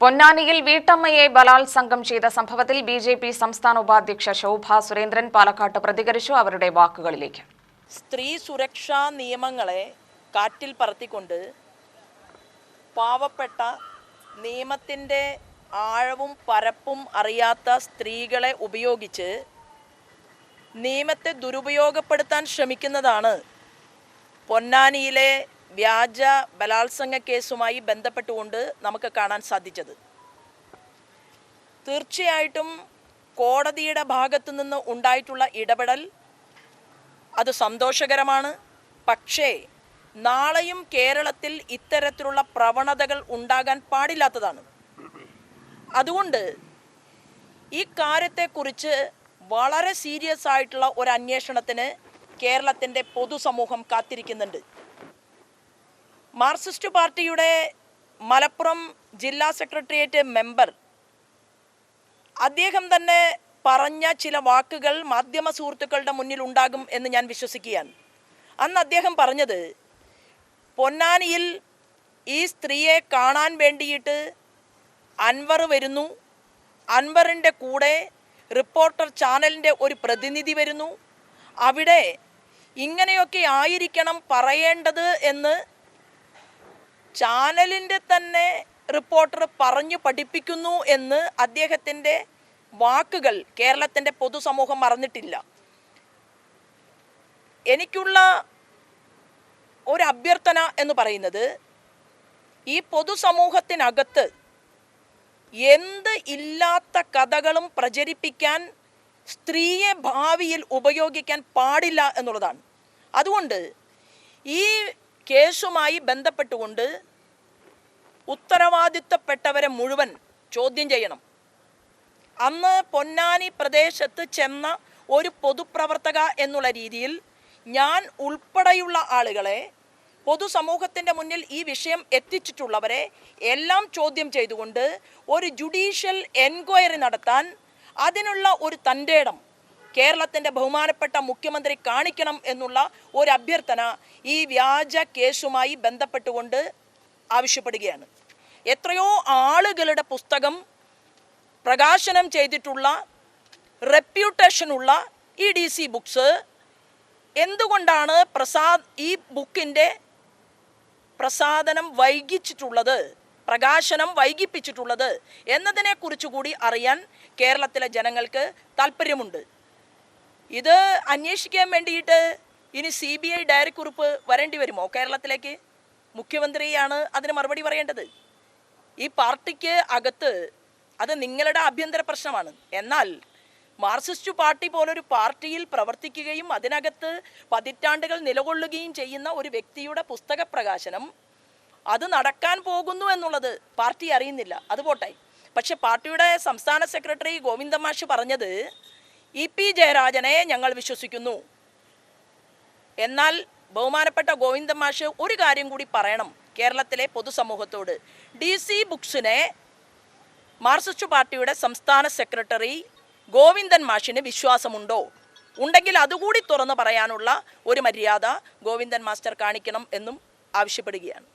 പൊന്നാനിയിൽ വീട്ടമ്മയെ ബലാത്സംഗം ചെയ്ത സംഭവത്തിൽ ബി ജെ പി സംസ്ഥാന ഉപാധ്യക്ഷ ശോഭ സുരേന്ദ്രൻ പാലക്കാട്ട് പ്രതികരിച്ചു അവരുടെ വാക്കുകളിലേക്ക്. സ്ത്രീ സുരക്ഷാ നിയമങ്ങളെ കാറ്റിൽ പറത്തിക്കൊണ്ട് പാവപ്പെട്ട നിയമത്തിന്റെ ആഴവും പരപ്പും അറിയാത്ത സ്ത്രീകളെ ഉപയോഗിച്ച് നിയമത്തെ ദുരുപയോഗപ്പെടുത്താൻ ശ്രമിക്കുന്നതാണ് പൊന്നാനിയിലെ വ്യാജ ബലാത്സംഗ കേസുമായി ബന്ധപ്പെട്ടുകൊണ്ട് നമുക്ക് കാണാൻ സാധിച്ചത്. തീർച്ചയായിട്ടും കോടതിയുടെ ഭാഗത്തു നിന്ന് ഉണ്ടായിട്ടുള്ള ഇടപെടൽ അത് സന്തോഷകരമാണ്. പക്ഷേ നാളെയും കേരളത്തിൽ ഇത്തരത്തിലുള്ള പ്രവണതകൾ ഉണ്ടാകാൻ പാടില്ലാത്തതാണ്. അതുകൊണ്ട് ഈ കാര്യത്തെക്കുറിച്ച് വളരെ സീരിയസ് ആയിട്ടുള്ള ഒരു അന്വേഷണത്തിന് കേരളത്തിന്റെ പൊതുസമൂഹം കാത്തിരിക്കുന്നുണ്ട്. മാർക്സിസ്റ്റ് പാർട്ടിയുടെ മലപ്പുറം ജില്ലാ സെക്രട്ടേറിയറ്റ് മെമ്പർ അദ്ദേഹം തന്നെ പറഞ്ഞ ചില വാക്കുകൾ മാധ്യമ സുഹൃത്തുക്കളുടെ മുന്നിൽ ഉണ്ടാകും എന്ന് ഞാൻ വിശ്വസിക്കുകയാണ്. അന്ന് അദ്ദേഹം പറഞ്ഞത് പൊന്നാനിയിൽ ഈ സ്ത്രീയെ കാണാൻ വേണ്ടിയിട്ട് അൻവർ വരുന്നു. അൻവറിന്റെ കൂടെ റിപ്പോർട്ടർ ചാനലിന്റെ ഒരു പ്രതിനിധി വരുന്നു. അവിടെ ഇങ്ങനെയൊക്കെ ആയിരിക്കണം പറയേണ്ടത് എന്ന് ചാനലിന്റെ തന്നെ റിപ്പോർട്ടർ പറഞ്ഞു പഠിപ്പിക്കുന്നു എന്ന് അദ്ദേഹത്തിന്റെ വാക്കുകൾ കേരളത്തിന്റെ പൊതുസമൂഹം മറന്നിട്ടില്ല. എനിക്കുള്ള ഒരു അഭ്യർത്ഥന എന്ന് പറയുന്നത് ഈ പൊതുസമൂഹത്തിനകത്ത് എന്ത് ഇല്ലാത്ത കഥകളും പ്രചരിപ്പിക്കാൻ സ്ത്രീയെ ഭാവിയിൽ ഉപയോഗിക്കാൻ പാടില്ല എന്നുള്ളതാണ്. അതുകൊണ്ട് ഈ കേസുമായി ബന്ധപ്പെട്ടുകൊണ്ട് ഉത്തരവാദിത്തപ്പെട്ടവരെ മുഴുവൻ ചോദ്യം ചെയ്യണം. അന്ന് പൊന്നാനി പ്രദേശത്ത് ചെന്ന ഒരു പൊതുപ്രവർത്തക എന്നുള്ള രീതിയിൽ ഞാൻ ഉൾപ്പെടെയുള്ള ആളുകളെ പൊതുസമൂഹത്തിന്റെ മുന്നിൽ ഈ വിഷയം എത്തിച്ചിട്ടുള്ളവരെ എല്ലാം ചോദ്യം ചെയ്തുകൊണ്ട് ഒരു ജുഡീഷ്യൽ എൻക്വയറി നടത്താൻ അതിനുള്ള ഒരു തന്റെ ഇടം കേരളത്തിന്റെ ബഹുമാനപ്പെട്ട മുഖ്യമന്ത്രി കാണിക്കണം എന്നുള്ള ഒരു അഭ്യർത്ഥന ഈ വ്യാജ കേസുമായി ബന്ധപ്പെട്ടുകൊണ്ട് ആവശ്യപ്പെടുകയാണ്. എത്രയോ ആളുകളുടെ പുസ്തകം പ്രകാശനം ചെയ്തിട്ടുള്ള റെപ്യൂട്ടേഷനുള്ള ഇ ഡി സി ബുക്സ് എന്തുകൊണ്ടാണ് പ്രസാദ് ഈ ബുക്കിന്റെ പ്രസാദനം വൈകിച്ചിട്ടുള്ളത് പ്രകാശനം വൈകിപ്പിച്ചിട്ടുള്ളത് എന്നതിനെക്കുറിച്ച് കൂടി അറിയാൻ കേരളത്തിലെ ജനങ്ങൾക്ക് താല്പര്യമുണ്ട് ഇത് അന്വേഷിക്കാൻ വേണ്ടിയിട്ട് ഇനി സി ബി ഐ ഡയറി കുറിപ്പ് വരേണ്ടി വരുമോ കേരളത്തിലേക്ക്? മുഖ്യമന്ത്രിയാണ് അതിന് മറുപടി പറയേണ്ടത്. ഈ പാർട്ടിക്ക് അകത്ത് അത് നിങ്ങളുടെ ആഭ്യന്തര പ്രശ്നമാണ്. എന്നാൽ മാർക്സിസ്റ്റ് പാർട്ടി പോലൊരു പാർട്ടിയിൽ പ്രവർത്തിക്കുകയും അതിനകത്ത് പതിറ്റാണ്ടുകൾ നിലകൊള്ളുകയും ചെയ്യുന്ന ഒരു വ്യക്തിയുടെ പുസ്തക പ്രകാശനം അത് നടക്കാൻ പോകുന്നു എന്നുള്ളത് പാർട്ടി അറിയുന്നില്ല. അത് പോട്ടെ. പക്ഷെ പാർട്ടിയുടെ സംസ്ഥാന സെക്രട്ടറി ഗോവിന്ദമാഷ് പറഞ്ഞത് ഇ പി ജയരാജനെ ഞങ്ങൾ വിശ്വസിക്കുന്നു. എന്നാൽ ബഹുമാനപ്പെട്ട ഗോവിന്ദ മാഷ് ഒരു കാര്യം കൂടി പറയണം കേരളത്തിലെ പൊതുസമൂഹത്തോട്. ഡി സി ബുക്സിനെ മാർക്സിസ്റ്റ് പാർട്ടിയുടെ സംസ്ഥാന സെക്രട്ടറി ഗോവിന്ദൻ മാഷിന് വിശ്വാസമുണ്ടോ? ഉണ്ടെങ്കിൽ അതുകൂടി തുറന്നു പറയാനുള്ള ഒരു മര്യാദ ഗോവിന്ദൻ മാസ്റ്റർ കാണിക്കണം എന്നും ആവശ്യപ്പെടുകയാണ്.